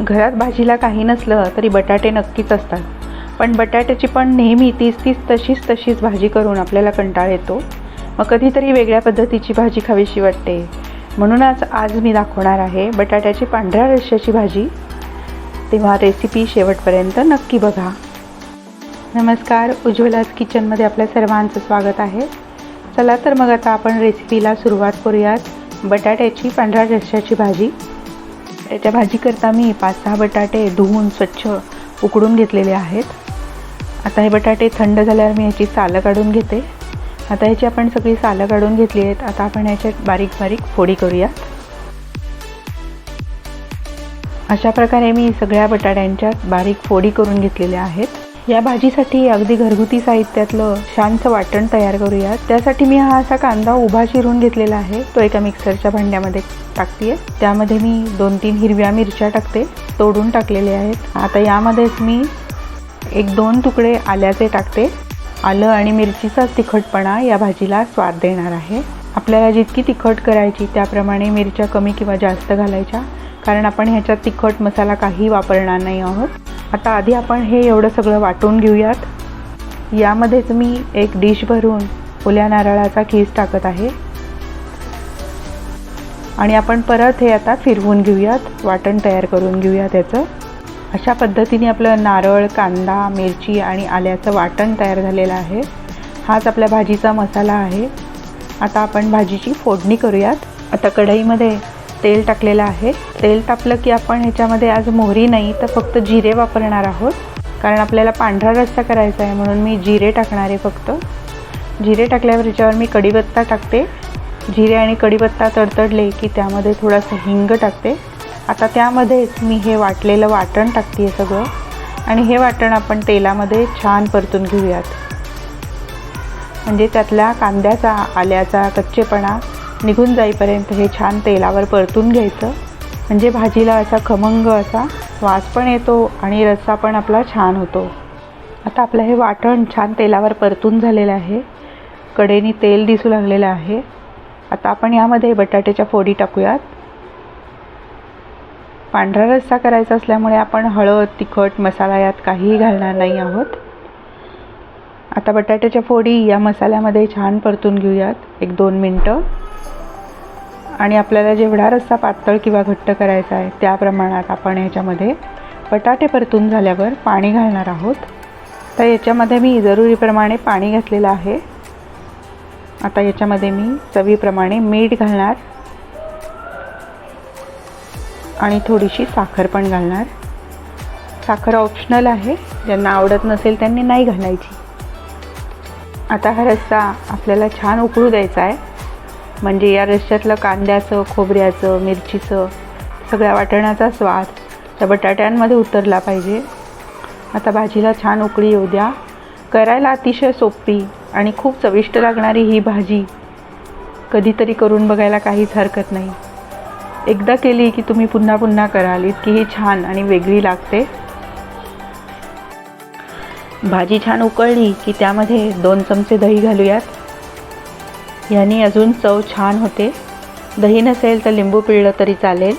घरात भाजीला काही नसलं तरी बटाटे नक्कीच असतात. पण बटाट्याची पण नेहमी तीच तीच तशीच तशीच भाजी करून आपल्याला कंटाळ येतो. मग कधीतरी वेगळ्या पद्धतीची भाजी खावीशी वाटते. म्हणूनच आज मी दाखवणार आहे बटाट्याची पांढऱ्या रश्श्याची भाजी. तेव्हा रेसिपी शेवटपर्यंत नक्की बघा. नमस्कार उज्ज्वलाज किचनमध्ये आपल्या सर्वांचं स्वागत आहे. चला तर मग आता आपण रेसिपीला सुरुवात करूयात. बटाट्याची पांढऱ्या रश्श्याची भाजी. याच्या भाजीकरता मी पाच सहा बटाटे धुवून स्वच्छ उकडून घेतलेले आहेत. आता हे बटाटे थंड झाल्यावर मी याची सालं काढून घेते. आता ह्याची आपण सगळी सालं काढून घेतली आहेत. आता आपण याच्यात बारीक बारीक फोडी करूयात. अशा प्रकारे मी सगळ्या बटाट्यांच्यात बारीक फोडी करून घेतलेल्या आहेत. या भाजीसाठी अगदी घरगुती साहित्यातलं छानसं वाटण तयार करूयात. त्यासाठी मी हा असा कांदा उभा चिरून घेतलेला आहे. तो एका मिक्सरच्या भांड्यामध्ये टाकते त्यामध्ये मी दोन तीन हिरव्या मिरच्या टाकते तोडून टाकलेले आहेत. आता यामध्येच मी एक दोन तुकडे आल्याचे टाकते. आलं आणि मिरचीचा तिखटपणा या भाजीला स्वाद देणार आहे. आपल्याला जितकी तिखट करायची त्याप्रमाणे मिरच्या कमी किंवा जास्त घालायच्या कारण आपण ह्याच्यात तिखट मसाला काही वापरणार नाही आहोत. आता आधी आपण हे एवढं सगळं वाटून घेऊयात. यामध्येच मी एक डिश भरून ओल्या नारळाचा खीस टाकत आहे. आणि आपण परत हे आता फिरवून घेऊयात. वाटण तयार करून घेऊया त्याचं अशा पद्धतीने आपलं नारळ कांदा मिरची आणि आल्याचं वाटण तयार झालेलं आहे. हाच आपल्या भाजीचा मसाला आहे. आता आपण भाजीची फोडणी करूयात. आता कढईमध्ये तेल टाकलेलं आहे. तेल टाकलं की आपण ह्याच्यामध्ये आज मोहरी नाही तर फक्त जिरे वापरणार आहोत. कारण आपल्याला पांढरा रस्सा करायचा आहे म्हणून मी जिरे टाकणार आहे फक्त. जिरे टाकल्यावर ह्याच्यावर मी कढीपत्ता टाकते. जिरे आणि कढीपत्ता तडतडले की त्यामध्ये थोडंसं हिंग टाकते. आता त्यामध्येच मी हे वाटलेलं वाटण टाकते आहे सगळं. आणि हे वाटण आपण तेलामध्ये छान परतून घेऊयात. म्हणजे त्यातल्या कांद्याचा आल्याचा कच्चेपणा निघून जाईपर्यंत हे छान तेलावर परतून घ्यायचं. म्हणजे भाजीला असा खमंग असा वास पण येतो आणि रस्सा पण आपला छान होतो. आता आपलं हे वाटण छान तेलावर परतून झालेलं आहे. कडेनी तेल दिसू लागलेलं आहे. आता आपण यामध्ये बटाट्याच्या फोडी टाकूयात. पांढरा रस्सा करायचा असल्यामुळे आपण हळद तिखट मसाला यात काहीही घालणार नाही आहोत. आता बटाट्याच्या फोडी या मसाल्यामध्ये छान परतून घेऊयात. एक दोन मिनटं. आणि आपल्याला जेवढा रस्सा पातळ किंवा घट्ट करायचा आहे त्या प्रमाणात आपण ह्याच्यामध्ये बटाटे परतून झाल्यावर पाणी घालणार आहोत. तर याच्यामध्ये मी जरुरीप्रमाणे पाणी घातलेलं आहे. आता याच्यामध्ये मी चवीप्रमाणे मीठ घालणार. आणि थोडीशी साखर पण घालणार. साखर ऑप्शनल आहे. ज्यांना आवडत नसेल त्यांनी नाही घालायची. आता हा रस्सा आपल्याला छान उकळू द्यायचा आहे. म्हणजे या रश्श्यातलं कांद्याचं खोबऱ्याचं मिरचीचं सगळ्या वाटण्याचा स्वाद त्या बटाट्यांमध्ये उतरला पाहिजे. आता भाजीला छान उकळी येऊ द्या. करायला अतिशय सोपी आणि खूप चविष्ट लागणारी ही भाजी कधीतरी करून बघायला काहीच हरकत नाही. एकदा केली की तुम्ही पुन्हा पुन्हा कराल. इतकी ही छान आणि वेगळी लागते. भाजी छान उकळली की त्यामध्ये दोन चमचे दही घालूयात. याने अजून चव छान होते. दही नसेल तर लिंबू पिळलं तरी चालेल.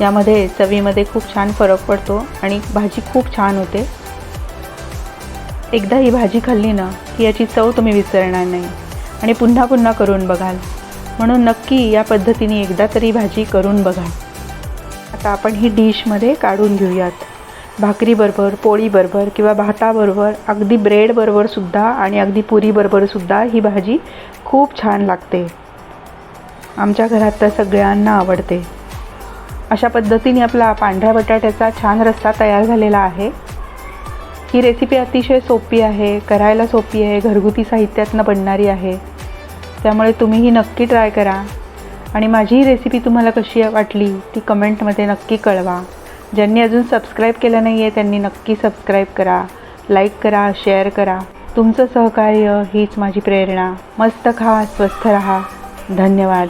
यामध्ये चवीमध्ये खूप छान फरक पडतो आणि भाजी खूप छान होते. एकदा ही भाजी खाल्ली ना की याची चव तुम्ही विसरणार नाही. आणि पुन्हा पुन्हा करून बघाल. म्हणून नक्की या पद्धतीने एकदा तरी भाजी करून बघा. आता आपण ही डिशमध्ये काढून घेऊयात. भाकरीबरोबर पोळीबरोबर किंवा भाताबरोबर अगदी ब्रेडबरोबरसुद्धा आणि अगदी पुरीबरोबरसुद्धा ही भाजी खूप छान लागते. आमच्या घरात तर सगळ्यांना आवडते. अशा पद्धतीने आपला पांढऱ्या बटाट्याचा छान रस्सा तयार झालेला आहे. ही रेसिपी अतिशय सोपी आहे करायला सोपी आहे घरगुती साहित्यातनं बनणारी आहे. त्यामुळे तुम्हीही नक्की ट्राय करा. आणि माझी ही रेसिपी तुम्हाला कशी वाटली ती कमेंटमध्ये नक्की कळवा. ज्यांनी अजून सबस्क्राईब केलं नाही आहे त्यांनी नक्की सबस्क्राईब करा लाईक करा शेअर करा. तुमचं सहकार्य हीच माझी प्रेरणा. मस्त खा स्वस्थ रहा. धन्यवाद.